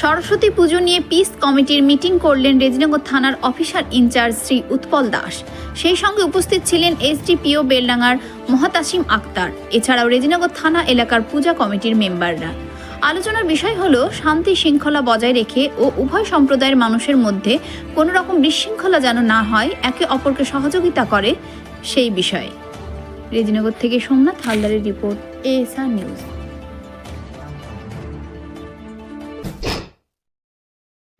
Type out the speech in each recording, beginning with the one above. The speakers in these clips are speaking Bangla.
সরস্বতী পুজো নিয়ে পিস কমিটির মিটিং করলেন রেজিনগর থানার officer in charge Shri Utpal Das. সেই সঙ্গে উপস্থিত ছিলেন এসডিপিও বেলডাঙ্গার মহাতাসিম আক্তার। এছাড়াও রেজিনগর থানা এলাকার পূজা কমিটির মেম্বাররা। আলোচনার বিষয় হল, শান্তি শৃঙ্খলা বজায় রেখে ও উভয় সম্প্রদায়ের মানুষের মধ্যে কোনো রকম বিশৃঙ্খলা যেন না হয়, একে অপরকে সহযোগিতা করে, সেই বিষয়ে। রেজিনগর থেকে সোমনাথ হালদারের রিপোর্ট এএসআর নিউজ।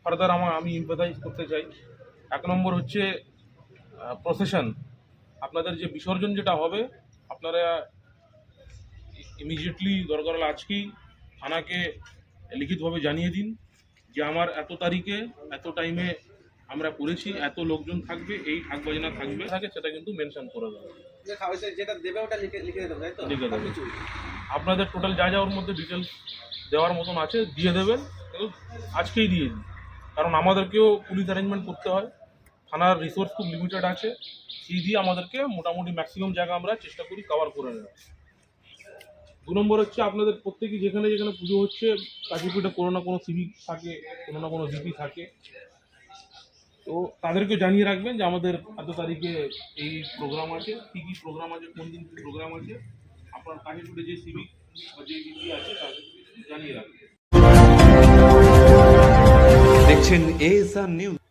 ফার্দার আমার আমি ইম্পাথাইজ করতে চাই। এক নম্বর হচ্ছে প্রসেশন আপনাদের যে বিসর্জন যেটা হবে আপনারা ইমিডিয়েটলি দরকার হলে আজকেই থানাকে লিখিতভাবে জানিয়ে দিন যে আমার এত তারিখে এত টাইমে আমরা করেছি এত লোকজন থাকবে এই ঢাক বাজনা থাকবে থাকে সেটা কিন্তু মেনশন করে দেবে। যেটা দেবে ওটা লিখে লিখে দেবে তাই তো? লিখে দেবে। আপনাদের টোটাল যা যা ওর মধ্যে ডিটেলস দেওয়ার মতন আছে দিয়ে দেবেন আজকেই দিয়ে দিন। কারণ আমাদেরকেও পুলিশ অ্যারেঞ্জমেন্ট করতে হয়। থানার রিসোর্স খুব লিমিটেড আছে। সেই দিয়ে আমাদেরকে মোটামুটি ম্যাক্সিমাম জায়গা আমরা চেষ্টা করি কভার করে নেওয়া দু নম্বর হচ্ছে আপনাদের প্রত্যেকেই যেখানে যেখানে পুজো হচ্ছে কাশীপুরে কোনো না কোনো সিভিক থাকে, কোনো না কোনো জিপি থাকে। তো তাদেরকে জানিয়ে রাখবেন যে আমাদের এত তারিখে এই প্রোগ্রাম আছে, কী কী প্রোগ্রাম আছে, কোন দিন কী প্রোগ্রাম আছে। আপনার কাশীপুরে যে সিভিক বা যে জিপি আছে, তাদেরকে জানিয়ে রাখবেন। দেখছেন এএসআর নিউজ